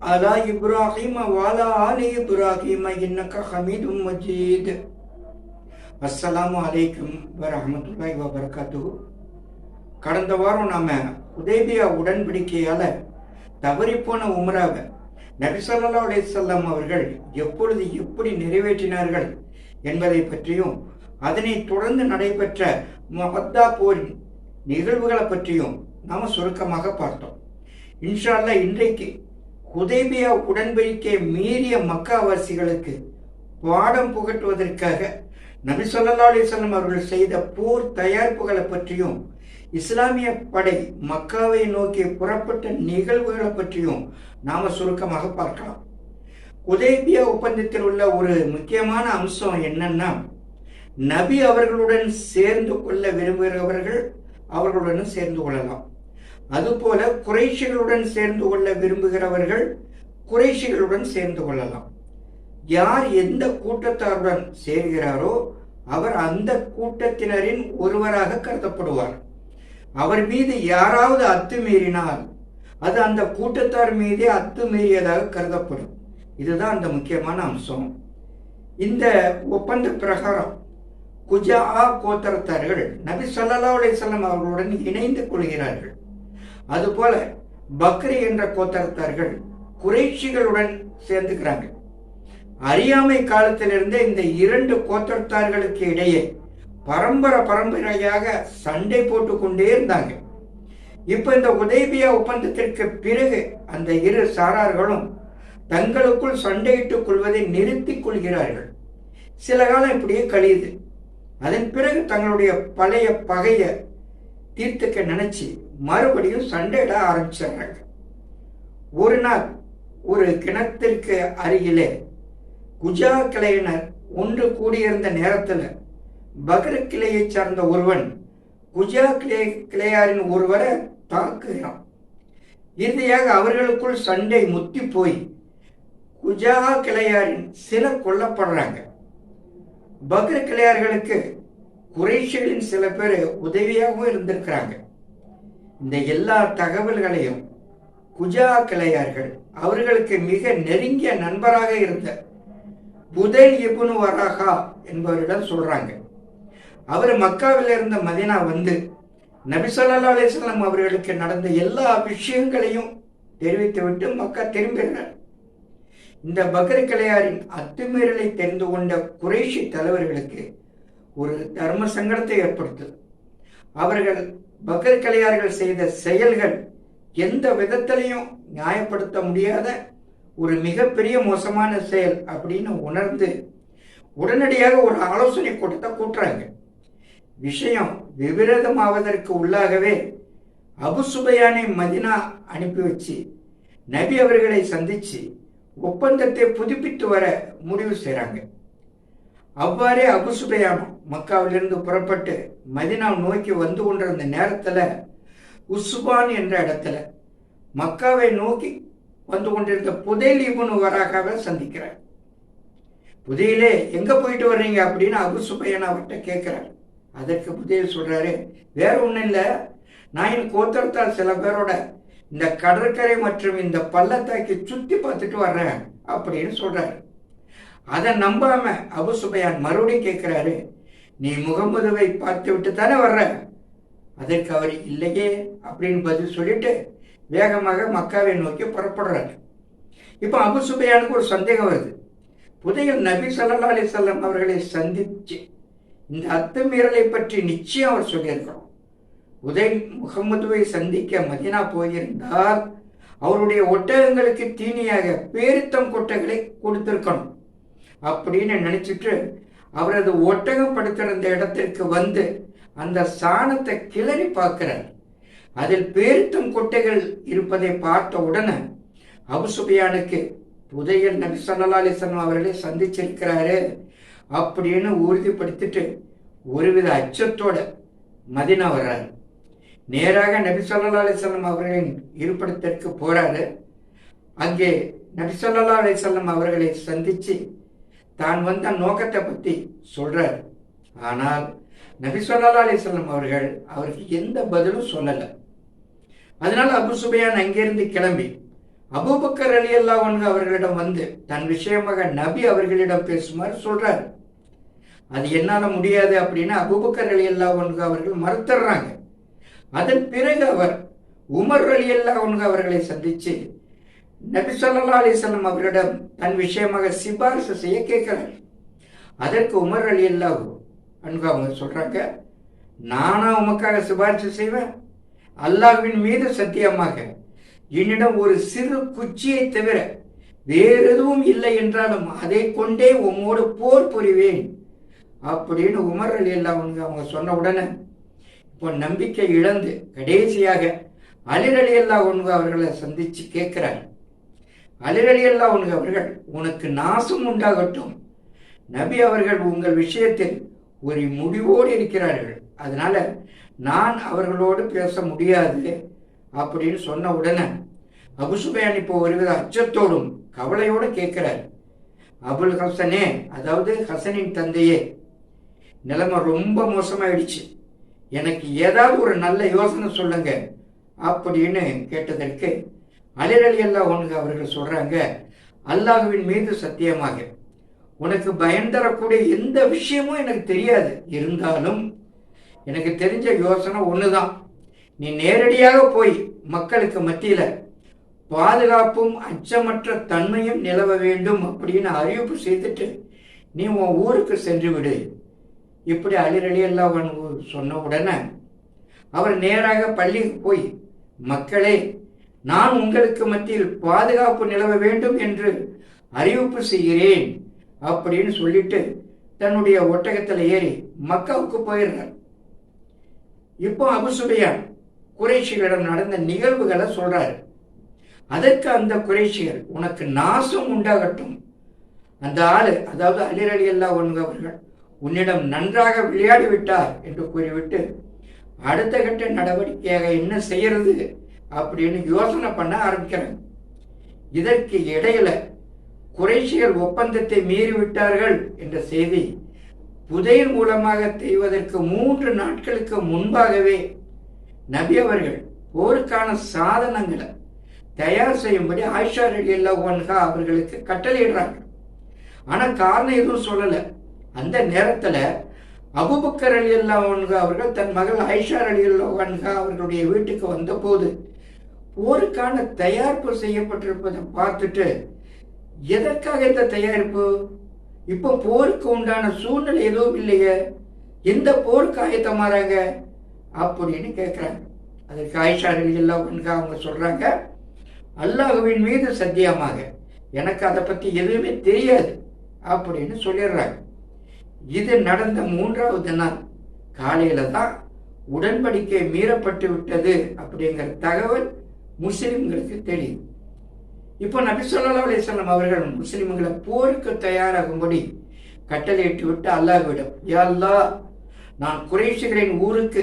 அலா இப்ராஹிம வாலா ஆலி இப்ராஹிம இன்னக்க ஹமீதும் மஜீத். அஸ்ஸலாமு அலைக்கும் வரமத்துல்லாய் வபர்காத்து கடந்த வாரம் நாம் உதேபியா உடன்படிக்கையால் தவறிப்போன உமராவை நபிசல்லா அலிசல்லாம் அவர்கள் எப்பொழுது எப்படி நிறைவேற்றினார்கள் என்பதை பற்றியும் அதனை தொடர்ந்து நடைபெற்ற மொஹத்தா போரின் நிகழ்வுகளை பற்றியும் நாம் சுருக்கமாக பார்த்தோம். இன்ஷால்ல இன்றைக்கு உதேபியா உடன்படிக்கை மீறிய மக்காவாசிகளுக்கு பாடம் புகட்டுவதற்காக நபி சொல்லா அலைஹி அவர்கள் செய்த போர் தயாரிப்புகளை பற்றியும் இஸ்லாமிய படை மக்காவை நோக்கி புறப்பட்ட நிகழ்வுகளை பற்றியும் நாம சுருக்கமாக பார்க்கலாம். உதேபியா ஒப்பந்தத்தில் உள்ள ஒரு முக்கியமான அம்சம் என்னன்னா நபி அவர்களுடன் சேர்ந்து கொள்ள விரும்புகிறவர்கள் அவர்களுடன் சேர்ந்து கொள்ளலாம். அதுபோல குறைஷிகளுடன் சேர்ந்து கொள்ள விரும்புகிறவர்கள் குறைஷிகளுடன் சேர்ந்து கொள்ளலாம். யார் எந்த கூட்டத்தாருடன் சேர்கிறாரோ அவர் அந்த கூட்டத்தினரின் ஒருவராக கருதப்படுவார். அவர் மீது யாராவது அத்துமீறினால் அது அந்த கூட்டத்தார் மீதே அத்துமீறியதாக கருதப்படும். இதுதான் அந்த முக்கியமான அம்சம். இந்த ஒப்பந்த பிரகாரம் குஜா கோத்தரத்தார்கள் நபி சொல்லா அலிசல்லாம் அவர்களுடன் இணைந்து கொள்கிறார்கள். அதுபோல பக்ரி என்ற கோத்தரத்தார்கள் குறைச்சிகளுடன் சேர்ந்துக்கிறாங்க. அறியாமை காலத்திலிருந்தே இந்த இரண்டு கோத்தரத்தார்களுக்கு இடையே பரம்பரை பரம்பரையாக சண்டை போட்டு கொண்டே இருந்தாங்க. இப்ப இந்த உதேபியா ஒப்பந்தத்திற்கு பிறகு அந்த இரு சாரார்களும் தங்களுக்குள் சண்டையிட்டுக் கொள்வதை நிறுத்திக் கொள்கிறார்கள். சில காலம் இப்படியே கழியுது. அதன் பிறகு தங்களுடைய பழைய பகைய தீர்த்துக்க நினைச்சு மறுபடியும் சண்டையிட ஆரம்பிச்சிடுறாங்க. ஒரு நாள் ஒரு கிணத்திற்கு அருகிலே குஜா கிளையினர் ஒன்று கூடியிருந்த நேரத்தில் பக்ர கிளையைச் சார்ந்த ஒருவன் குஜா கிளை கிளையாரின் ஒருவரை தாக்குகிறான். இறுதியாக அவர்களுக்குள் சண்டை முத்தி போய் குஜா கிளையாரின் சில கொல்லப்படுறாங்க. பக்ர கிளையார்களுக்கு குறைஷிகளின் சில பேர் உதவியாகவும் இருந்திருக்கிறாங்க. இந்த எல்லா தகவல்களையும் குஜா கிளையார்கள் அவர்களுக்கு மிக நெருங்கிய நண்பராக இருந்த புதைல் இபுனு வராகா என்பவரிடம் சொல்றாங்க. அவர் மக்காவில் இருந்த மதினா வந்து நபிசல்லா அலிஸ்லாம் அவர்களுக்கு நடந்த எல்லா விஷயங்களையும் தெரிவித்துவிட்டு மக்கா திரும்பினார். இந்த பக்ரி கிளையாரின் அத்துமீறலை தெரிந்து கொண்ட குறைஷி தலைவர்களுக்கு ஒரு தர்ம சங்கடத்தை ஏற்படுத்தது. அவர்கள் பக்ரி செய்த செயல்கள் எந்த விதத்திலையும் நியாயப்படுத்த முடியாத ஒரு மிகப்பெரிய மோசமான செயல் அப்படின்னு உணர்ந்து உடனடியாக ஒரு ஆலோசனை கூட்டத்தை கூட்டுறாங்க விஷயம் விபரீதமாவதற்கு உள்ளாகவே அபு சுபையானை மதினா அனுப்பி வச்சு நபி அவர்களை சந்திச்சு ஒப்பந்தத்தை புதுப்பித்து வர முடிவு செய்கிறாங்க அவ்வாறே அபு சுபையானும் மக்காவிலிருந்து புறப்பட்டு மதினா நோக்கி வந்து கொண்டிருந்த நேரத்தில் உசுபான் என்ற இடத்துல மக்காவை நோக்கி வந்து கொண்டிருந்த புதையல் இவனு வராகவை சந்திக்கிறார். புதையிலே எங்கே போயிட்டு வர்றீங்க அப்படின்னு அபு சுபையன் அவர்கிட்ட கேட்குறார். அதற்கு புதையல் சொல்கிறாரு வேற ஒன்றும் இல்லை. நான் என் கோத்தரத்தால் சில பேரோட இந்த கடற்கரை மற்றும் இந்த பள்ளத்தாக்கி சுற்றி பார்த்துட்டு வர்றேன் அப்படின்னு சொல்கிறாரு அதை நம்பாம அபு சுபையான் மறுபடியும் கேட்கிறாரு நீ முகமதுவை பார்த்து விட்டு தானே வர்ற? அதற்கு அவர் இல்லையே அப்படின்னு பதில் சொல்லிட்டு வேகமாக மக்காவை நோக்கி புறப்படுறாரு. இப்போ அபு சுபையானுக்கு ஒரு சந்தேகம் வருது. புதையல் நபி சல்லா அலைஹி அவர்களை சந்திச்சு இந்த அத்துமீறலை பற்றி நிச்சயம் அவர் சொல்லியிருக்கிறோம். உதய் முகமதுவை சந்திக்க மதினா போயிருந்தால் அவருடைய ஒட்டகங்களுக்கு தீனியாக பேரித்தம் கொட்டைகளை கொடுத்திருக்கணும். அப்படின்னு நினைச்சிட்டு அவரது ஒட்டகம் படுத்திருந்த இடத்திற்கு வந்து அந்த சாணத்தை கிளறி பார்க்கிறார். அதில் பேருத்தும் கொட்டைகள் இருப்பதை பார்த்த உடனே அபுசுபியானுக்கு புதையல் நபி அவர்களை சந்திச்சிருக்கிறாரு அப்படின்னு உறுதிப்படுத்திட்டு ஒருவித அச்சத்தோட மதினா வர்றாரு. நேராக நபி சொல்லா அலிசல்லம் அவர்களின் இருப்பிடத்திற்கு போறாரு. அங்கே நபி சொல்லா அலிசல்லம் அவர்களை சந்திச்சு தான் வந்த நோக்கத்தை பற்றி சொல்கிறார் ஆனால் நபி சொல்லா அலிஸ்லாம் அவர்கள் அவருக்கு எந்த பதிலும் சொல்லலை. அதனால் அபு சுபையான் அங்கிருந்து கிளம்பி அபுபக்கர் அலி அல்லா அவர்களிடம் வந்து தன் விஷயமாக நபி அவர்களிடம் பேசுமாறு சொல்றாரு. அது என்னால முடியாது அப்படின்னு அபுபக்கர் அலி அல்லா அவர்கள் மறுத்துறாங்க அதன் பிறகு அவர் உமர் அலி அல்லா அவர்களை சந்திச்சு நபி சொல்லா அலிசல்லம் அவரிடம் தன் விஷயமாக சிபாரிசு செய்ய கேட்கிறார். அதற்கு உமர் அலி அல்லா அன்பு அவங்க சொல்றாங்க நானா உமக்காக சிபாரிசு செய்வேன்? அல்லாஹ்வின் மீது சத்தியமாக என்னிடம் ஒரு சிறு குச்சியை தவிர வேறு எதுவும் இல்லை என்றாலும் அதை கொண்டே உம்மோடு போர் புரிவேன். அப்படின்னு உமர் அலி அல்லா அவங்க சொன்ன உடனே இப்போ நம்பிக்கை இழந்து கடைசியாக அலிரலி அல்லா ஒன்று அவர்களை சந்திச்சு கேட்கிறார். அலிரலி உலக அவர்கள் உனக்கு நாசம் உண்டாகட்டும். நபி அவர்கள் உங்கள் விஷயத்தில் ஒரு முடிவோடு இருக்கிறார்கள். அதனால நான் அவர்களோடு பேச முடியாது அப்படின்னு சொன்ன உடனே அபுசுபையான் இப்போ ஒருவித அச்சத்தோடும் கவலையோடு கேட்கிறார். அபுல் ஹசனே அதாவது ஹசனின் தந்தையே நிலைமை ரொம்ப மோசமாயிடுச்சு. எனக்கு ஏதாவது ஒரு நல்ல யோசனை சொல்லுங்க அப்படின்னு கேட்டதற்கு அலிரலி அல்லா ஒன்று அவர்கள் சொல்றாங்க அல்லாஹுவின் மீது சத்தியமாக. உனக்கு பயன் தரக்கூடிய எந்த விஷயமும் எனக்கு தெரியாது. இருந்தாலும் எனக்கு தெரிஞ்ச யோசனை ஒன்று தான் நீ நேரடியாக போய் மக்களுக்கு மத்தியில் பாதுகாப்பும் அச்சமற்ற தன்மையும் நிலவ வேண்டும் அப்படின்னு அறிவிப்பு செய்துட்டு நீ உன் ஊருக்கு சென்று விடு. இப்படி அலிரலி எல்லாம் சொன்ன உடனே அவர் நேராக பள்ளிக்கு போய் மக்களே நான் உங்களுக்கு மத்தியில் பாதுகாப்பு நிலவ வேண்டும் என்று அறிவிப்பு செய்கிறேன் அப்படின்னு சொல்லிட்டு தன்னுடைய ஒட்டகத்தில் ஏறி மக்காவுக்கு போயிடுறார். இப்போ அபுசுபையான் குறைஷிகளிடம் நடந்த நிகழ்வுகளை சொல்றாரு. அதற்கு அந்த குறைஷிகள் உனக்கு நாசம் உண்டாகட்டும். அந்த ஆளு அதாவது அலிரலி அல்லா ஒன்று அவர்கள் உன்னிடம் நன்றாக விளையாடி விட்டார் என்று கூறிவிட்டு அடுத்த கட்ட நடவடிக்கையாக என்ன செய்யறது? அப்படின்னு யோசனை பண்ண ஆரம்பிக்கிறாங்க. இதற்கு இடையில குறைசிகள் ஒப்பந்தத்தை மீறிவிட்டார்கள் என்ற செய்தி புதையல் மூலமாக செய்வதற்கு மூன்று நாட்களுக்கு முன்பாகவே நபி அவர்கள் போருக்கான சாதனங்களை தயார் செய்யும்படி ஆயிஷா ரெடி அல்லா அவர்களுக்கு கட்டளையிடுறாங்க. ஆனா காரணம் எதுவும் சொல்லல. அந்த நேரத்துல அபுபக்கர் அலி அல்லா அவர்கள் தன் மகள் ஐஷா அலி அல்லா அவர்களுடைய வீட்டுக்கு வந்த போது போருக்கான தயாரிப்பு செய்யப்பட்டிருப்பதை பார்த்துட்டு எதற்காக இந்த தயாரிப்பு? இப்போ போருக்கு உண்டான சூழ்நிலை எதுவும் இல்லையே. எந்த போருக்கு ஆயத்தமாறாங்க அப்படின்னு கேட்குறாங்க அதற்கு ஆயிஷா அலில்லா அவங்க சொல்கிறாங்க அல்லாஹுவின் மீது சத்தியமாக. எனக்கு அதை பற்றி எதுவுமே தெரியாது அப்படின்னு சொல்லிடுறாங்க. இது நடந்த மூன்றாவது நாள். காலையில் தான் உடன்படிக்கை மீறப்பட்டு விட்டது அப்படிங்கிற தகவல் முஸ்லிம்களுக்கு தெரியும். இப்போ நபி சொல்லா அலிஸ்லாம் அவர்கள் முஸ்லிம்களை போருக்கு தயாராகும்படி கட்டளையிட்டு விட்டு அல்லாஹ்விடம் யா நான் குறைஷிகளின் ஊருக்கு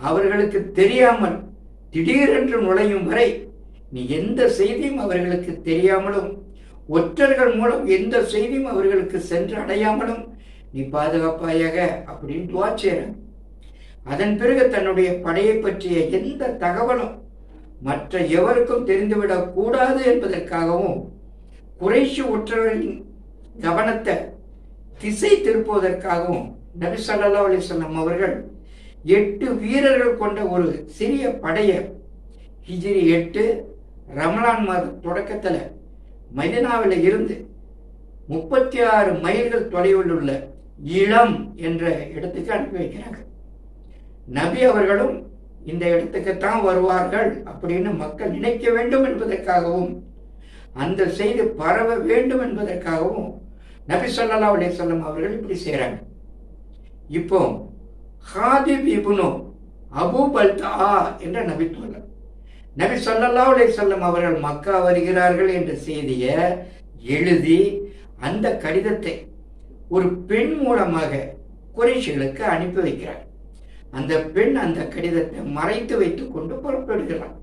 அவர்களுக்கு தெரியாமல் திடீரென்று நுழையும் வரை நீ எந்த செய்தியும் அவர்களுக்கு தெரியாமலும் ஒற்றர்கள் மூலம் எந்த செய்தியும் அவர்களுக்கு சென்று அடையாமலும் நீ பாதுகாப்பாயாக அப்படின்னு துவா அதன் பிறகு தன்னுடைய படையை பற்றிய எந்த தகவலும் மற்ற எவருக்கும் தெரிந்துவிடக் கூடாது என்பதற்காகவும் குறைஷி ஒற்றர்களின் கவனத்தை திசை திருப்புவதற்காகவும் நபி சல்லா அலைஹி அவர்கள் எட்டு வீரர்கள் கொண்ட ஒரு சிறிய படையை ஹிஜிரி எட்டு ரமலான் மாத தொடக்கத்தில் மதினாவில் இருந்து முப்பத்தி ஆறு மைல்கள் தொலைவில் உள்ள இளம் என்ற இடத்துக்கு அனுப்பி வைக்கிறாங்க. நபி அவர்களும் இந்த இடத்துக்குத்தான் வருவார்கள் அப்படின்னு மக்கள் நினைக்க வேண்டும் என்பதற்காகவும் அந்த செய்தி பரவ வேண்டும் என்பதற்காகவும் நபி ஸல்லல்லாஹு அலைஹி சொல்லம் அவர்கள் இப்படி செய்கிறாங்க இப்போ ஹாதிப் பிபுனு அபு பல்தா என்ற நபி தோழர். நபி சொல்லல்லா அலைஹி சொல்லம் அவர்கள் மக்கா வருகிறார்கள் என்ற செய்தியை எழுதி அந்த கடிதத்தை ஒரு பெண் மூலமாக குறைஷிகளுக்கு அனுப்பி வைக்கிறார். அந்த பெண் அந்த கடிதத்தை மறைத்து வைத்துக் கொண்டு புறப்படுகிறார்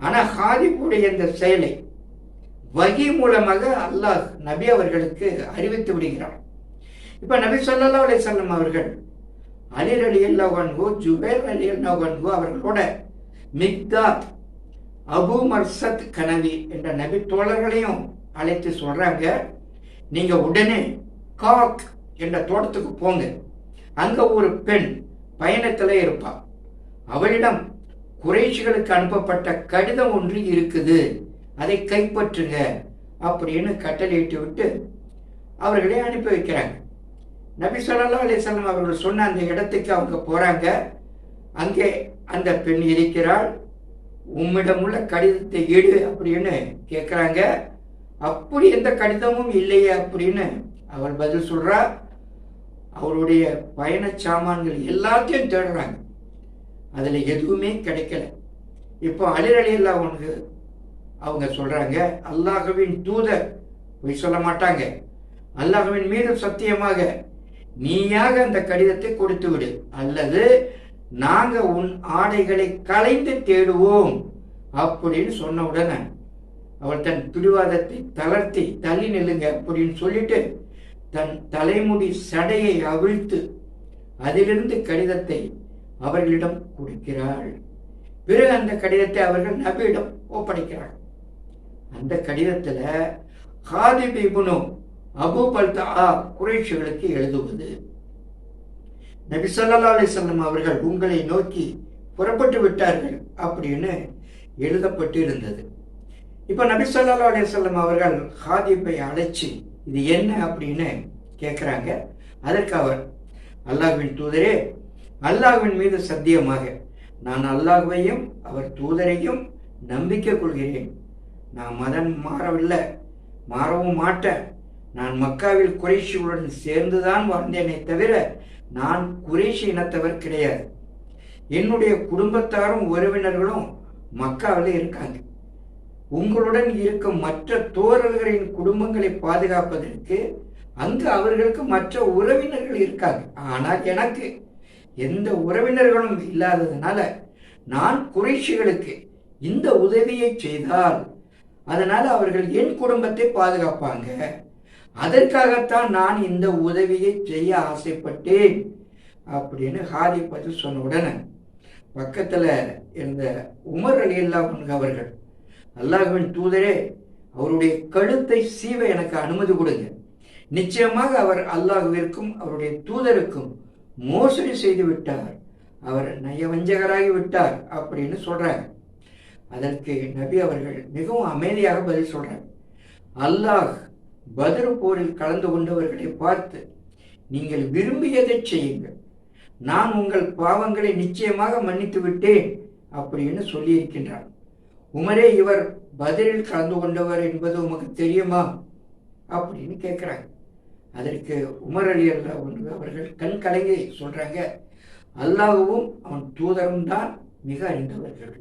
ஆனா ஹாதிப்புடைய இந்த செயலை வகி மூலமாக அல்லாஹ் நபி அவர்களுக்கு அறிவித்து விடுகிறார் இப்ப நபி சொல்லா அலிசல்லம் அவர்கள் அலிர் அலி அல்லாஹன்கோ ஜுபேர் அலி அல்லாஹன்கோ அவர்களோட மிக்தாத் அபு மர்சத் கனவி என்ற நபி தோழர்களையும் அழைத்து சொல்றாங்க நீங்க உடனே காக் என்ற தோட்டத்துக்கு போங்க. அங்க ஒரு பெண் பயணத்தில் இருப்பாள் அவளிடம் குறைச்சிகளுக்கு அனுப்பப்பட்ட கடிதம் ஒன்று இருக்குது. அதை கைப்பற்றுங்க அப்படின்னு கட்டளையிட்டு விட்டு அவர்களை அனுப்பி வைக்கிறாங்க. நபி சொல்லா அலிசல்லாம் அவர்கள் சொன்ன அந்த இடத்துக்கு அவங்க போகிறாங்க அங்கே அந்த பெண் இருக்கிறாள். உம்மிடம் உள்ள கடிதத்தை எடு அப்படின்னு கேட்குறாங்க அப்படி எந்த கடிதமும் இல்லையே அப்படின்னு அவள் பதில் சொல்கிறா அவருடைய பயண சாமான்கள் எல்லாத்தையும் தேடுறாங்க. அதில் எதுவுமே கிடைக்கல. இப்போ அலிரலியில் அவனுக்கு அவங்க சொல்கிறாங்க அல்லாஹுவின் தூதர். பொய் சொல்ல மாட்டாங்க. அல்லாஹுவின் மீது சத்தியமாக நீயாக அந்த கடிதத்தை கொடுத்து விடு. அல்லது நாங்கள் உன் ஆடைகளை கலைந்து தேடுவோம் அப்படின்னு சொன்ன உடனே அவள் தன் பிடிவாதத்தை தளர்த்தி தள்ளி நில்லுங்க அப்படின்னு சொல்லிட்டு தன் தலைமுடி சடையை அவிழ்த்து அதிலிருந்து கடிதத்தை அவர்களிடம் கொடுக்கிறாள். பிறகு அந்த கடிதத்தை அவர்கள் நபியிடம் ஒப்படைக்கிறார்கள் அந்த கடிதத்தில் ஹாதிப் இபுனு அபு பல்தா குறைஷிகளுக்கு எழுதுவது. நபி சொல்லா அலிசல்லம் அவர்கள் உங்களை நோக்கி புறப்பட்டு விட்டார்கள் அப்படின்னு எழுதப்பட்டு இருந்தது இப்போ நபி சொல்லா அலிசல்லம் அவர்கள் ஹாதிப்பை அழைச்சி இது என்ன அப்படின்னு கேட்குறாங்க அதற்கு அவர் அல்லாஹ்வின் தூதரே அல்லாஹ்வின் மீது சத்தியமாக நான் அல்லாஹ்வையும் அவர் தூதரையும் நம்பிக்கை கொள்கிறேன். நான் மதம் மாறவில்லை மாறவும் மாட்டேன். நான் மக்காவில் குறைஷியுடன் சேர்ந்துதான் வாழ்ந்தேனே தவிர நான் குறைஷி இனத்தவர் கிடையாது. என்னுடைய குடும்பத்தாரும் உறவினர்களும் மக்காவில் இருக்காங்க. உங்களுடன் இருக்கும் மற்ற தோழர்களின் குடும்பங்களை பாதுகாப்பதற்கு அங்கு அவர்களுக்கு மற்ற உறவினர்கள் இருக்காங்க. ஆனால் எனக்கு எந்த உறவினர்களும் இல்லாததுனால நான் குறைஷிகளுக்கு இந்த உதவியை செய்தால் அதனால் அவர்கள் என் குடும்பத்தை பாதுகாப்பாங்க. அதற்காகத்தான் நான் இந்த உதவியை செய்ய ஆசைப்பட்டேன் அப்படின்னு ஹாதி பதில் சொன்ன உடனே பக்கத்தில் இருந்த உமர் அலி அல்லாஹ் அவர்கள் அல்லாஹுவின் தூதரே அவருடைய கழுத்தை சீவ எனக்கு அனுமதி கொடுங்க. நிச்சயமாக அவர் அல்லாஹுவிற்கும் அவருடைய தூதருக்கும் மோசடி செய்து விட்டார். அவர் நயவஞ்சகராகி விட்டார் அப்படின்னு சொல்றாங்க. அதற்கு நபி அவர்கள் மிகவும் அமைதியாக பதில் சொல்றாங்க. அல்லாஹ் பதில் போரில் கலந்து கொண்டவர்களை பார்த்து நீங்கள் விரும்பியதை செய்யுங்கள். நான் உங்கள் பாவங்களை நிச்சயமாக மன்னித்து விட்டேன் அப்படின்னு சொல்லியிருக்கின்றார். உமரே இவர் பதிலில் கலந்து கொண்டவர் என்பது உமக்கு தெரியுமா? அப்படின்னு கேட்குறாங்க. அதற்கு உமர் அலி அல்லா ஒன்று அவர்கள் கண் கலங்கி சொல்கிறாங்க அல்லாஹுவும் அவன் தூதரும் தான் மிக அறிந்தவர்கள்.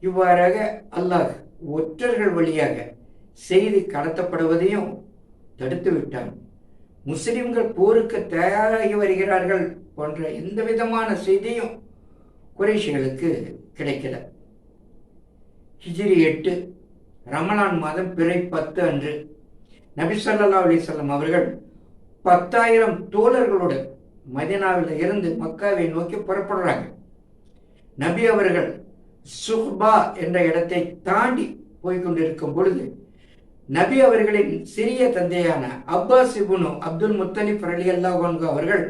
இவ்வாறாக அல்லாஹ் ஒற்றர்கள் வழியாக செய்தி கடத்தப்படுவதையும் தடுத்து விட்டான். முஸ்லிம்கள் போருக்கு தயாராகி வருகிறார்கள் போன்ற எந்த விதமான செய்தியும் குறைஷிகளுக்கு கிடைக்கல. ஹிஜிரி எட்டு ரமலான் மாதம் பிறை பத்து அன்று. நபி ஸல்லல்லாஹு அவர்கள் பத்தாயிரம் தோழர்களோடு மதினாவில் இருந்து மக்காவை நோக்கி புறப்படுறாங்க. நபி அவர்கள் சுஹ்பா என்ற இடத்தை தாண்டி போய்கொண்டிருக்கும் பொழுது நபி அவர்களின் சிறிய தந்தையான அப்பாஸ் இபுனு அப்துல் முத்தலிப் அலி அல்லாஹ் அவர்கள்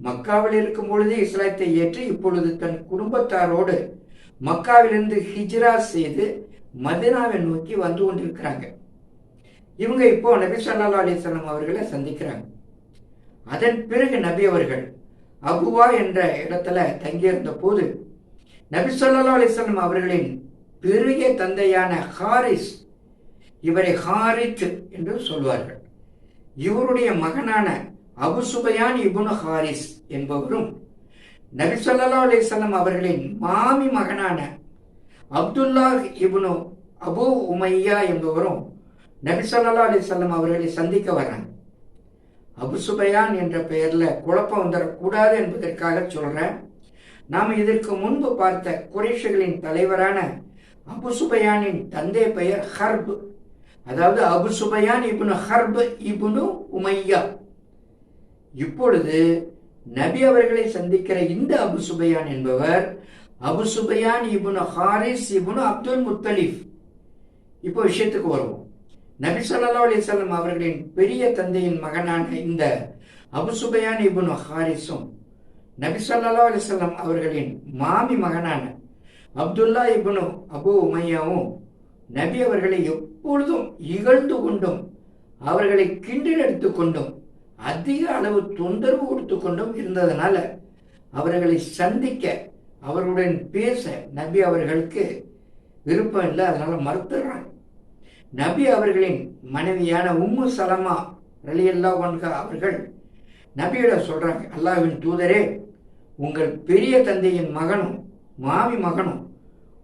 மக்காவில் இருக்கும் பொழுதே இஸ்லாத்தை ஏற்று இப்பொழுது தன் குடும்பத்தாரோடு மக்காவிலிருந்து ஹிஜ்ரா செய்து மதினாவை நோக்கி வந்து கொண்டிருக்கிறாங்க. இவங்க இப்போ நபி சல்லா அலைஹி அவர்களை சந்திக்கிறாங்க. அதன் பிறகு நபி அவர்கள் அபுவா என்ற இடத்துல தங்கியிருந்த போது நபி சொல்லா அலைஹி அவர்களின் பெரிய தந்தையான ஹாரிஸ் இவரை ஹாரித் என்று சொல்வார்கள். இவருடைய மகனான அபு சுபயான் இபுனு ஹாரிஸ் என்பவரும் நபி ஸல்லல்லாஹு அலைஹி அவர்களின் மாமி மகனான அப்துல்லா இபுனு அபு உமையா என்பவரும் நபி ஸல்லல்லாஹு அலைஹி அவர்களை சந்திக்க வர்றாங்க. அபுசுபயான் என்ற பெயரில் குழப்பம் வந்துடக்கூடாது என்பதற்காக சொல்கிறேன் நாம் இதற்கு முன்பு பார்த்த குறைஷிகளின் தலைவரான அபுசுபயானின் தந்தை பெயர் ஹர்ப் அதாவது அபுசுபயான் இபுனு ஹர்ப் இபுனு உமையா. இப்பொழுது நபி அவர்களை சந்திக்கிற இந்த அபுசுபயான் என்பவர் அபுசுபயான் இபுனு ஹாரிஸ் இபுனு அப்துல் முத்தலிஃப் இப்போ விஷயத்துக்கு வருவோம். நபி ஸல்லல்லாஹு அலைஹி அவர்களின் பெரிய தந்தையின் மகனான இந்த அபுசுபயான் இபுனு ஹாரிஸும் நபி ஸல்லல்லாஹு அலைஹி அவர்களின் மாமி மகனான அப்துல்லா இபுனு அபு உமையாவும் நபி அவர்களை எப்பொழுதும் இகழ்ந்து கொண்டும் அவர்களை கிண்டல் கொண்டும் அதிக அளவு தொந்தரவு கொடுத்து கொண்டும் இருந்ததுனால அவர்களை சந்திக்க அவர்களுடன் பேச நபி அவர்களுக்கு விருப்பம் இல்லை அதனால மறுத்துடுறாங்க. நபி அவர்களின் மனைவியான உம்மு சலமா ரலியல்லா ஒன்கா அவர்கள் நபியிட சொல்றாங்க அல்லாஹ்வின் தூதரே உங்கள் பெரிய தந்தையின் மகனும் மாமி மகனும்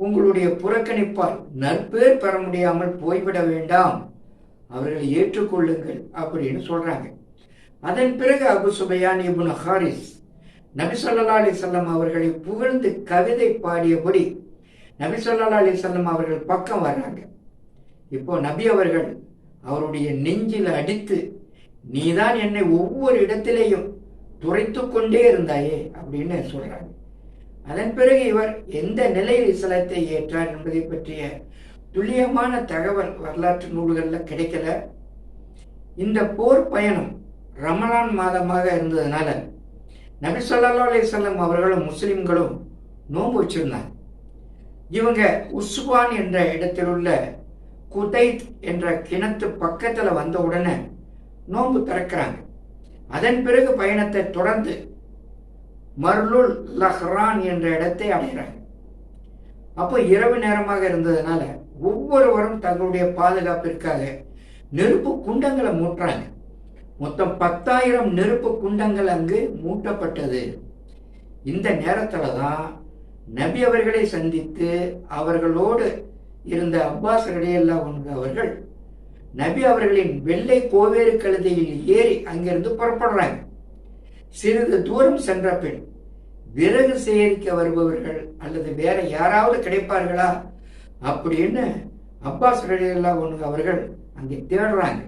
உங்களுடைய புறக்கணிப்பால் நற்பேர் பெற முடியாமல் போய்விட வேண்டாம். அவர்களை ஏற்றுக்கொள்ளுங்கள் அப்படின்னு சொல்றாங்க. அதன் பிறகு அபு சுபையான் இபுன் ஹாரிஸ் நபி சொல்லா அலிசல்லம் அவர்களை புகழ்ந்து கவிதை பாடியபடி நபி சொல்லா அலிசல்லம் அவர்கள் பக்கம் வர்றாங்க. இப்போ நபி அவர்கள் அவருடைய நெஞ்சில் அடித்து நீதான் என்னை ஒவ்வொரு இடத்திலேயும் துரைத்து கொண்டே இருந்தாயே அப்படின்னு சொல்றாங்க. அதன் பிறகு இவர் எந்த நிலையில் இஸ்லாத்தை ஏற்றார் என்பதை பற்றிய துல்லியமான தகவல் வரலாற்று நூல்களில் கிடைக்கல. இந்த போர் பயணம் ரமலான் மாதமாக இருந்ததுனால நபி சொல்லா அலிசல்லம் அவர்களும் முஸ்லீம்களும் நோன்பு வச்சிருந்தாங்க. இவங்க உஸ்வான் என்ற இடத்தில் உள்ள குதைத் என்ற கிணத்து பக்கத்தில் வந்த உடனே நோன்பு திறக்கிறாங்க. அதன் பிறகு பயணத்தை தொடர்ந்து மர்லுல் லஹ்ரான் என்ற இடத்தை அடைகிறாங்க. அப்போ இரவு நேரமாக இருந்ததுனால ஒவ்வொருவரும் தங்களுடைய பாதுகாப்பிற்காக நெருப்பு குண்டங்களை மூட்டுறாங்க. மொத்தம் பத்தாயிரம் நெருப்பு குண்டங்கள் அங்கு மூட்டப்பட்டது. இந்த நேரத்துல தான் நபி அவர்களை சந்தித்து அவர்களோடு இருந்த அப்பாஸ் ரலியல்லா அவர்கள் நபி அவர்களின் வெள்ளை கோவேறு கழுதையில் ஏறி அங்கிருந்து புறப்படுறாங்க. சிறிது தூரம் சென்ற பின் விறகு சேகரிக்க வருபவர்கள் அல்லது வேற யாராவது கிடைப்பார்களா? அப்படின்னு அப்பாஸ் ரலியல்லா அவர்கள் அங்கே தேடுறாங்க.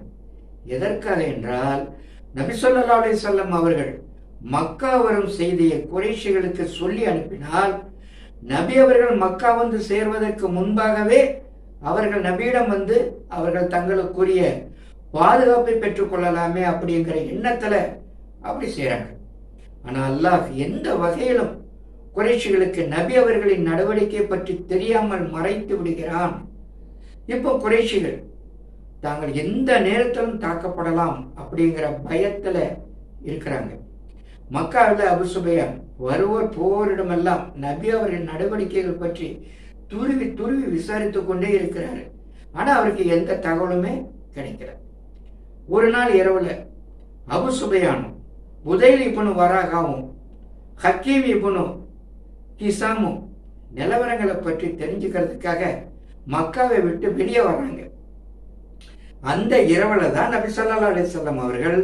எதற்காக என்றால் நபி சொல்லா அலிசல்லம் அவர்கள் மக்கா வரும் செய்தியை குறைஷிகளுக்கு சொல்லி அனுப்பினால் நபி அவர்கள் மக்கா வந்து சேர்வதற்கு முன்பாகவே அவர்கள் நபியிடம் வந்து அவர்கள் தங்களுக்குரிய பாதுகாப்பை பெற்றுக்கொள்ளலாமே அப்படிங்கிற எண்ணத்துல அப்படி செய்றாங்க ஆனா அல்லாஹ் எந்த வகையிலும் குறைஷிகளுக்கு நபி அவர்களின் நடவடிக்கை பற்றி தெரியாமல் மறைத்து விடுகிறான். இப்போ குறைஷிகள் தாங்கள் எந்த நேரத்திலும் தாக்கப்படலாம் அப்படிங்கிற பயத்துல இருக்கிறாங்க. மக்காவில் அபுசுபையான் வருவோர் போரிடமெல்லாம் நபி அவரின் நடவடிக்கைகள் பற்றி துருவி துருவி விசாரித்து கொண்டே இருக்கிறாரு. ஆனா அவருக்கு எந்த தகவலுமே கிடைக்கல. ஒரு நாள் இரவுல அபுசுபையானும் புதைல் இப்புனு வராகாவும் ஹக்கீம் இப்பனும் கிசாமும் நிலவரங்களை பற்றி தெரிஞ்சுக்கிறதுக்காக மக்காவை விட்டு வெளியே வர்றாங்க. அந்த இரவுல தான் நபி சொல்லா அலிசல்லாம் அவர்கள்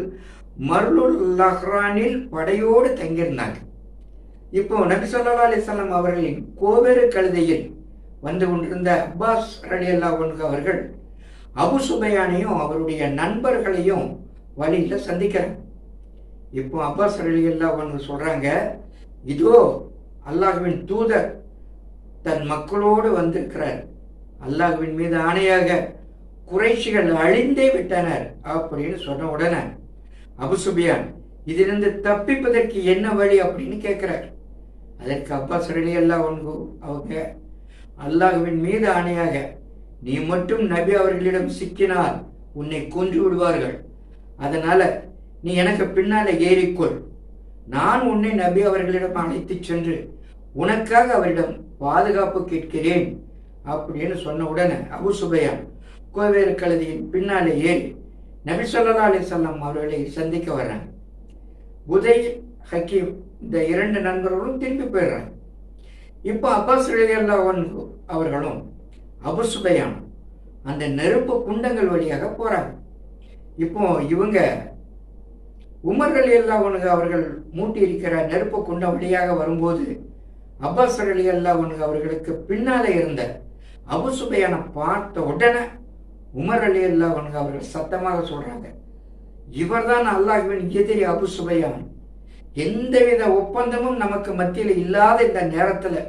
மர்லுல் லஹ்ரானில் படையோடு தங்கியிருந்தாங்க. இப்போ நபி சொல்லா அலிசல்லாம் அவர்களின் கோவேறு கழுதையில் வந்து கொண்டிருந்த அப்பாஸ் ரலி அல்லா அவர்கள் அபு சுபையானையும் அவருடைய நண்பர்களையும் வழியில் சந்திக்கிறாங்க. இப்போ அப்பாஸ் ரலி அல்லா சொல்றாங்க இதோ அல்லாஹுவின் தூதர் தன் மக்களோடு வந்திருக்கிறார். அல்லாஹுவின் மீது ஆணையாக குறைஷிகள் அழிந்தே விட்டனர் அப்படின்னு சொன்ன உடனே அபுசுபியான் இதிலிருந்து தப்பிப்பதற்கு என்ன வழி? அப்படின்னு கேட்கிறார். அதற்கு அப்பா சொல்லி எல்லாம் ஒன்று அவங்க அல்லாஹுவின் மீது ஆணையாக நீ மட்டும் நபி அவர்களிடம் சிக்கினால் உன்னை கொன்று விடுவார்கள். அதனால நீ எனக்கு பின்னால ஏறிக்கொள். நான் உன்னை நபி அவர்களிடம் அழைத்து சென்று உனக்காக அவரிடம் பாதுகாப்பு கேட்கிறேன். அப்படின்னு சொன்ன உடனே அபு சுபையான் கோவேறு கழுதியின் பின்னாலே ஏறி நபி சொல்லா அலிசல்லாம் அவர்களை சந்திக்க வர்றாங்க. உதய் ஹக்கீம் இந்த இரண்டு நண்பர்களும் திரும்பி போயிடுறாங்க. இப்போ அப்பாஸ் ரலியல்லா அவர்களும் அபுசுபையானும் அந்த நெருப்பு குண்டங்கள் வழியாக போகிறாங்க இப்போ இவங்க உமர் அலி அவர்கள் மூட்டி இருக்கிற நெருப்பு குண்டம் வழியாக வரும்போது அப்பாஸ் அலி அவர்களுக்கு பின்னாலே இருந்த அபு சுபையான பார்த்த உடனே உமர் அலி அல்லாஹனுக்கு அவர்கள் சத்தமாக சொல்றாங்க. இவர்தான் அல்லாஹ்வின் எதிரி அபு சுபையான் எந்தவித ஒப்பந்தமும் நமக்கு மத்தியில் இல்லாத இந்த நேரத்தில்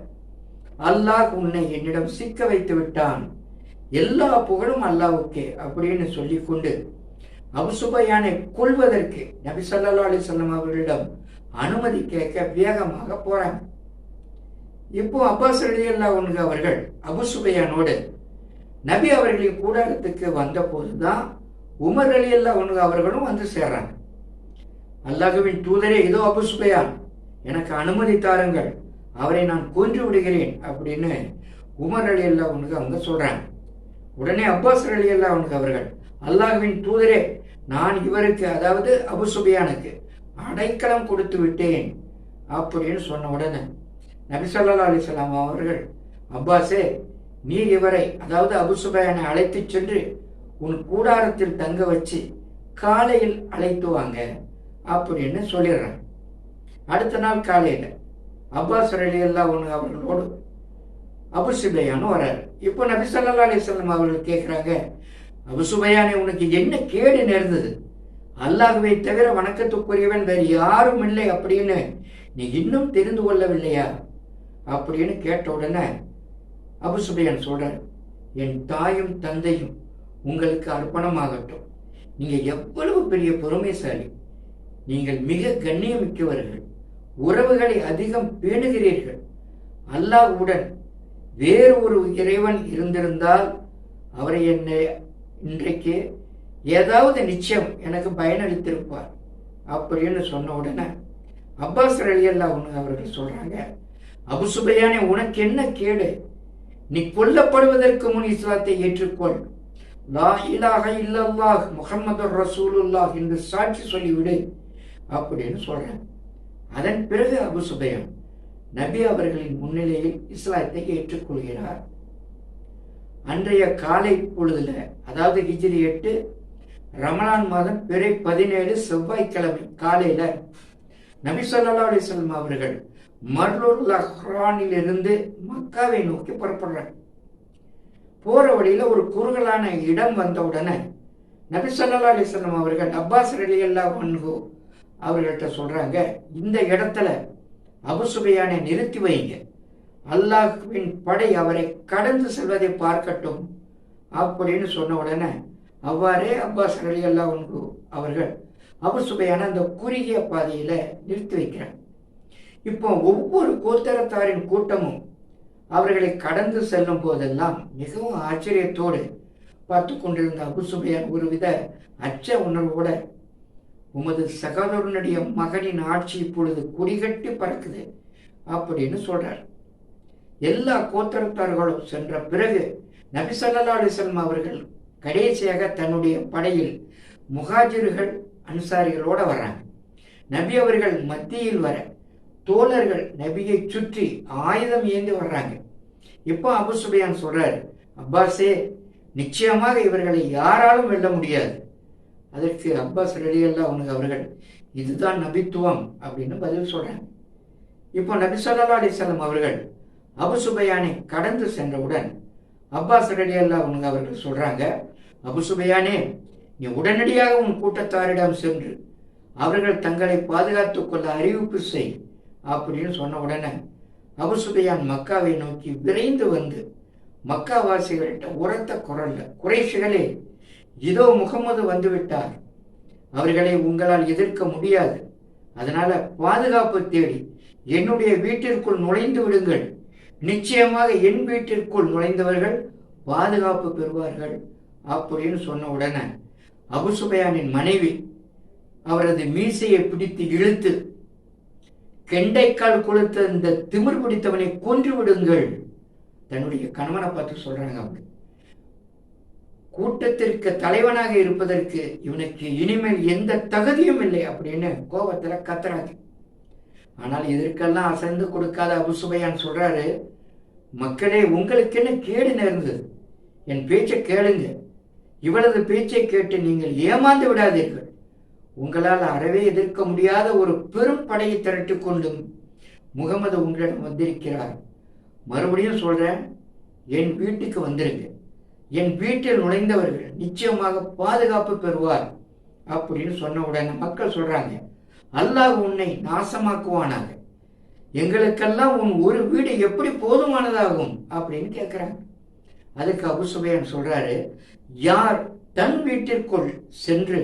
அல்லாஹ் உன்னை என்னிடம் சிக்க வைத்து விட்டான். எல்லா புகழும் அல்லாவுக்கே அப்படின்னு சொல்லிக்கொண்டு அபுசுபையானை கொள்வதற்கு நபி சல்லா அலி சொல்லம் அவர்களிடம் அனுமதி கேட்க வேகமாக போறாங்க. இப்போ அப்பாஸ் அலி அன்ஹு அவர்கள் அபுசுபையானோடு நபி அவர்களின் கூடாரத்துக்கு வந்தபோது தான் உமர் ரலியல்லாஹு அன்ஹு அவர்களும் வந்து சேர்றாங்க. அல்லாஹுவின் தூதரே இதோ அபுசுபையான் எனக்கு அனுமதி தாருங்கள் அவரை நான் கொன்று விடுகிறேன் அப்படின்னு உமர் அலி அல்லா உனக்கு அவங்க சொல்றாங்க. உடனே அப்பாஸ் அலி அல்லா உனக்கு அவர்கள் அல்லாஹுவின் தூதரே நான் இவருக்கு அதாவது அபு சுபியானுக்கு அடைக்கலம் கொடுத்து விட்டேன் அப்படின்னு சொன்ன உடனே நபி ஸல்லல்லாஹு அலைஹி அவர்கள் அப்பாஸே நீ இவரை அதாவது அபுசுபயனை அழைத்து சென்று உன் கூடாரத்தில் தங்க வச்சு காலையில் அழைத்து வாங்க. அப்படின்னு சொல்லிடுறாங்க அடுத்த நாள் காலையில் அப்பாஸ் எல்லாம் ஒன்று அவர்களோடு அபு சுபையானும் இப்போ நபி ஸல்லல்லாஹு அலைஹி அவர்கள் கேட்குறாங்க அபுசுபையானே உனக்கு என்ன கேடு நேர்ந்தது? அல்லாஹுவை தவிர வணக்கத்துக்குரியவன் வேறு யாரும் இல்லை அப்படின்னு நீ இன்னும் தெரிந்து கொள்ளவில்லையா? அப்படின்னு கேட்ட உடனே அபு சுபையான் என் தாயும் தந்தையும் உங்களுக்கு அர்ப்பணமாகட்டும். நீங்கள் எவ்வளவு பெரிய பொறுமைசாலி. நீங்கள் மிக கண்ணியமிக்கவர்கள். உறவுகளை அதிகம் பேணுகிறீர்கள். அல்லாஹ்வுடன் வேறு ஒரு இறைவன் இருந்திருந்தால் அவரை என்னை இன்றைக்கு ஏதாவது நிச்சயம் எனக்கு பயனளித்திருப்பார். அப்படின்னு சொன்ன உடனே அப்பாஸ் அலி அல்லா அவர்கள் சொல்றாங்க அபுசுபையானே உனக்கு என்ன கேடு? நீ கொல்லப்படுவதற்கு முன் இஸ்லாத்தை ஏற்றுக்கொள். லா இலாஹ இல்லல்லாஹ் முகமது ரசூலுல்லாஹ் என்று சாட்சி சொல்லிவிடு அப்படின்னு சொல்றேன் அதன் பிறகு அபு சுபயம் நபி அவர்களின் முன்னிலையில் இஸ்லாத்தை ஏற்றுக்கொள்கிறார். அன்றைய காலை பொழுதுல அதாவது ஹிஜ்ரி எட்டு ரமலான் மாதம் பிறை பதினேழு செவ்வாய்க்கிழமை காலையில நபி சொல்லா அலைஹி அவர்கள் மர்லூர் லஹ்ரானிலிருந்து மக்காவை நோக்கி புறப்படுறாங்க போற வழியில ஒரு குறுகலான இடம் வந்த உடனே நபி சல்லா அலிஸ்லாம் அவர்கள் அப்பாஸ் ரலியல்லாஹு வன்ஹு அவர்கள்ட்ட சொல்றாங்க இந்த இடத்துல அபுசுபையானை நிறுத்தி வைங்க. அல்லாஹ்வின் படை அவரை கடந்து செல்வதை பார்க்கட்டும் அப்படின்னு சொன்ன உடனே அவ்வாறே அப்பாஸ் அலி அல்லா அவர்கள் அபுசுபையான அந்த குறுகிய பாதையில நிறுத்தி வைக்கிறாங்க இப்போ ஒவ்வொரு கோத்தரத்தாரின் கூட்டமும் அவர்களை கடந்து செல்லும் போதெல்லாம் மிகவும் ஆச்சரியத்தோடு பார்த்து கொண்டிருந்த அபுசுபையன் ஒருவித அச்ச உணர்வோட உமது சகோதரனுடைய மகனின் ஆட்சி இப்பொழுது குடிகட்டி பறக்குது அப்படின்னு சொல்றார். எல்லா கோத்தரத்தார்களும் சென்ற பிறகு நபி ஸல்லல்லாஹு அவர்கள் கடைசியாக தன்னுடைய படையில் முகாஜிர்கள் அன்சாரிகளோட வர்றாங்க. நபி அவர்கள் மத்தியில் வர தோழர்கள் நபியை சுற்றி ஆயுதம் ஏந்தி வர்றாங்க. இப்போ அபு சுபியான் சொல்றாரு அப்பாஸே நிச்சயமாக இவர்களை யாராலும் வெல்ல முடியாது. அதற்கு அப்பாஸ் ரெடியல்ல அவனுக்கு அவர்கள் இதுதான் நபித்துவம் அப்படின்னு பதில் சொல்றாங்க. இப்போ நபி சொல்லா அலிசல்லாம் அவர்கள் அபு சுபையானை கடந்து சென்றவுடன் அப்பாஸ் ரெடியல்லா அவனுக்கு அவர்கள் சொல்றாங்க அபு சுபையானே நீ உடனடியாக உன் கூட்டத்தாரிடம் சென்று அவர்கள் தங்களை பாதுகாத்துக் கொள்ள அறிவிப்பு செய். அப்படின்னு சொன்ன உடனே அபு சுபையான் மக்காவை நோக்கி விரைந்து வந்து மக்காவாசிகள்கிட்ட உரத்த குரல்ல குறைஷிகளே இதோ முகமது வந்துவிட்டார். அவர்களை உங்களால் எதிர்க்க முடியாது. அதனால பாதுகாப்பு தேடி என்னுடைய வீட்டிற்குள் நுழைந்து விடுங்கள். நிச்சயமாக என் வீட்டிற்குள் நுழைந்தவர்கள் பாதுகாப்பு பெறுவார்கள் அப்படின்னு சொன்ன உடனே அபுசுபையானின் மனைவி அவரது மீசையை பிடித்து இழுத்து கெண்டைக்கால் கொளுத்த இந்த திமிர் பிடித்தவனை கொன்று விடுங்கள். தன்னுடைய கணவனை பார்த்து சொல்றாங்க அவங்க. கூட்டத்திற்கு தலைவனாக இருப்பதற்கு இவனுக்கு இனிமேல் எந்த தகுதியும் இல்லை அப்படின்னு கோபத்துல கத்துறாங்க. ஆனால் இதற்கெல்லாம் அசைந்து கொடுக்காத அபுசுபையான் சொல்றாரு மக்களே உங்களுக்கு என்ன கேடு நேர்ந்தது? என் பேச்சை கேளுங்க. இவளது பேச்சை கேட்டு நீங்கள் ஏமாந்து விடாதீர்கள். உங்களால் அறவே எதிர்க்க முடியாத ஒரு பெரும் படையை திரட்டி கொண்டும் முகமது உங்களிடம் வந்திருக்கிறார். மறுபடியும் சொல்றேன் என் வீட்டுக்கு வந்திருங்க. என் வீட்டில் நுழைந்தவர்கள் நிச்சயமாக பாதுகாப்பு பெறுவார் அப்படின்னு சொன்ன உடனே மக்கள் சொல்றாங்க அல்லாஹ் உன்னை நாசமாக்குவானாங்க எங்களுக்கெல்லாம் உன் ஒரு வீடு எப்படி போதுமானதாகும்? அப்படின்னு கேட்குறாங்க அதுக்கு அபுசுபையன் சொல்றாரு யார் தன் வீட்டிற்குள் சென்று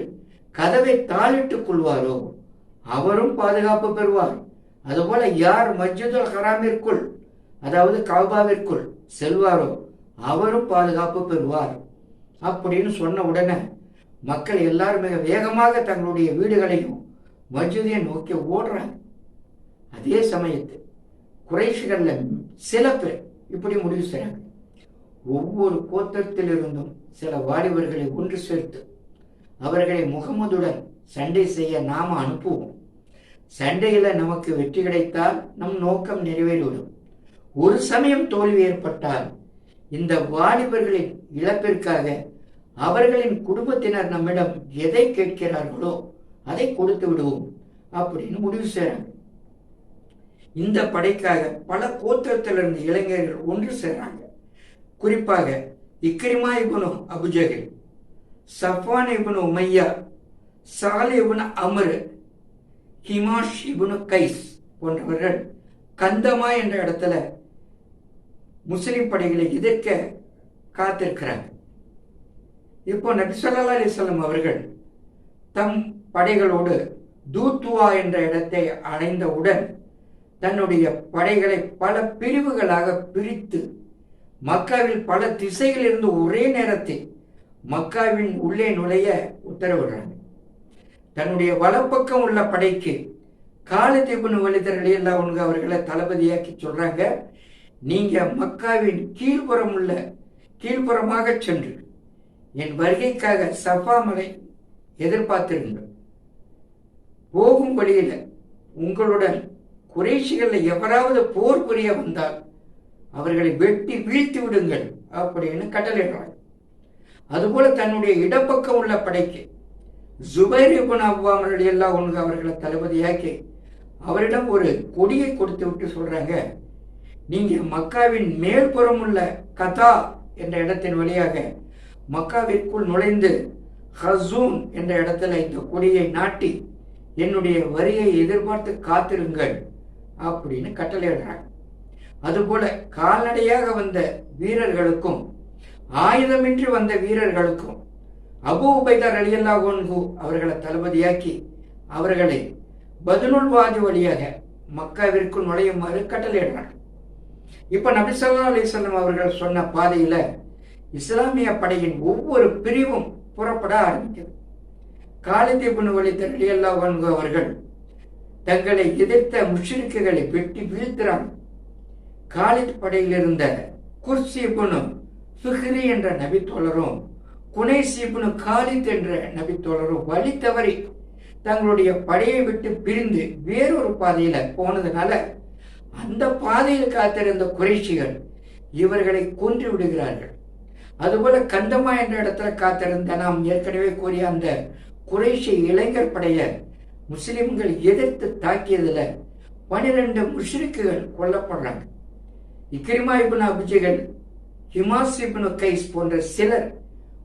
கதவை தாளிட்டுக் கொள்வாரோ? அவரும் பாதுகாப்பு பெறுவார். அதுபோல யார் மஸ்ஜிதுல் ஹராமிற்குள் அதாவது காபாவிற்குள் செல்வாரோ அவரும் பாதுகாப்பு பெறுவார். அப்படின்னு சொன்ன உடனே மக்கள் எல்லாரும் மிக வேகமாக தங்களுடைய வீடுகளையும் மஸ்ஜிதை நோக்கி ஓடுறாங்க. அதே சமயத்து குறைஷிகள்ல சில பேர் இப்படி முடிவு செய்கிறாங்க ஒவ்வொரு கோத்திரத்திலிருந்தும் சில வாலிபர்களை ஒன்று சேர்த்து அவர்களை முகமதுடன் சண்டை செய்ய நாம் அனுப்புவோம். சண்டையில நமக்கு வெற்றி கிடைத்தால் நம் நோக்கம் நிறைவேறிவிடும். ஒரு சமயம் தோல்வி ஏற்பட்டால் இந்த வாலிபர்களின் இழப்பிற்காக அவர்களின் குடும்பத்தினர் நம்மிடம் எதை கேட்கிறார்களோ அதை கொடுத்து விடுவோம் அப்படின்னு முடிவு செய்கிறாங்க இந்த படைக்காக பல கோத்திரத்திலிருந்து இளைஞர்கள் ஒன்று சேர்றாங்க. குறிப்பாக இக்ரிமா இபுனு அபுஜகில் சஃபான் இபுனு உமையா சாலி இபுன் அமர் ஹிமாஷ் இபுனு கைஸ் போன்றவர்கள் கந்தமா என்ற இடத்துல முஸ்லிம் படைகளை எதிர்க்க காத்திருக்கிறாங்க. இப்போ நபி ஸல்லல்லாஹு அலைஹி அவர்கள் தம் படைகளோடு தூத்துவா என்ற இடத்தை அடைந்தவுடன் தன்னுடைய படைகளை பல பிரிவுகளாக பிரித்து மக்காவில் பல திசைகளிலிருந்து ஒரே நேரத்தில் மக்காவின் உள்ளே நுழைய உத்தரவிடுறாங்க தன்னுடைய வலப்பக்கம் உள்ள படைக்கு காலத்தீபன் வலிதர் அலியல்லா உங்க அவர்களை தளபதியாக்கி சொல்றாங்க நீங்க மக்காவின் கீழ்ப்புறம் உள்ள கீழ்ப்புறமாக சென்று என் வருகைக்காக சஃபா மலை எதிர்பார்த்திருங்கள் போகும் வழியில உங்களுடன் குறைஷிகளில் எவராவது போர் புரிய வந்தால் அவர்களை வெட்டி வீழ்த்தி விடுங்கள் அப்படின்னு கட்டளையிடுறாங்க. அதுபோல தன்னுடைய இடப்பக்கம் உள்ள படைக்கு ஜுபைர் இபுன் அவ்வாம் எல்லாம் ஒன்று அவர்களை தளபதியாக்கி அவரிடம் ஒரு கொடியை கொடுத்து விட்டு சொல்றாங்க நீங்க மக்காவின் மேற்புறம் உள்ள கதா என்ற இடத்தின் வழியாக மக்காவிற்குள் நுழைந்து ஹசூன் என்ற இடத்துல இந்த கொடியை நாட்டி என்னுடைய வரியை எதிர்பார்த்து காத்திருங்கள் அப்படின்னு கட்டளையிடுறாங்க. அதுபோல கால்நடையாக வந்த வீரர்களுக்கும் ஆயுதமின்றி வந்த வீரர்களுக்கும் அபு உபைதர் அலியல்லா ஒன்கு அவர்களை தளபதியாக்கி அவர்களை பதிலுள்வாதி வழியாக மக்காவிற்குள் நுழையுமாறு கட்டளையிடுறாங்க. இப்ப நபி ஸல்லல்லாஹு அலைஹி அவர்கள் சொன்ன பாதையில இஸ்லாமிய படையின் ஒவ்வொரு பிரிவும் புறப்பட ஆரம்பிக்குது. காலிதீபன் வழித்தர் அலியல்லா ஒன்கு அவர்கள் தங்களை எதிர்த்த முஷ்ரிக்குகளை வெட்டி வீழ்த்துறாங்க. காலித் படையில் இருந்த குர்சிபுனு சுஹ்ரி என்ற நபித்தோழரும் குனைசீபுனு காலித் என்ற நபித்தோழரும் வழி தவறி தங்களுடைய படையை விட்டு பிரிந்து வேறொரு பாதையில போனதுனால அந்த பாதையில் காத்திருந்த குறைஷிகள் இவர்களை கொன்று விடுகிறார்கள். அதுபோல கந்தமா என்ற இடத்துல காத்திருந்த நாம் ஏற்கனவே கூறிய அந்த குறைஷி இளைஞர் படைய முஸ்லிம்கள் எதிர்த்து தாக்கியதுல பனிரெண்டு முஷ்ரிக்குகள் கொல்லப்படுறாங்க. இக்ரிமா இபுனா அபுஜிகள் ஹிமாஸ் கைஸ் போன்ற சிலர்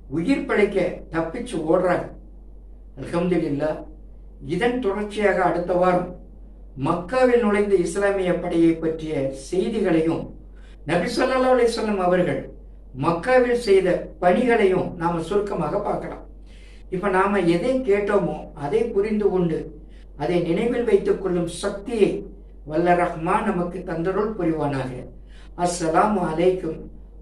உயிர் பிழைக்க தப்பிச்சு ஓடுறாங்க. அலமதுல்லா இதன் தொடர்ச்சியாக அடுத்த வாரம் மக்காவில் நுழைந்த இஸ்லாமிய படையை பற்றிய செய்திகளையும் நபி சொல்லா அலிஸ்லாம் அவர்கள் மக்காவில் செய்த பணிகளையும் நாம சுருக்கமாக பார்க்கலாம். இப்ப நாம எதை கேட்டோமோ அதை புரிந்து கொண்டு அதை நினைவில் வைத்துக் கொள்ளும் சக்தியை வல்ல ரஹ்மான் நமக்கு தந்தருள் புரிவானாக. அஸ்ஸலாம் அலைக்கும்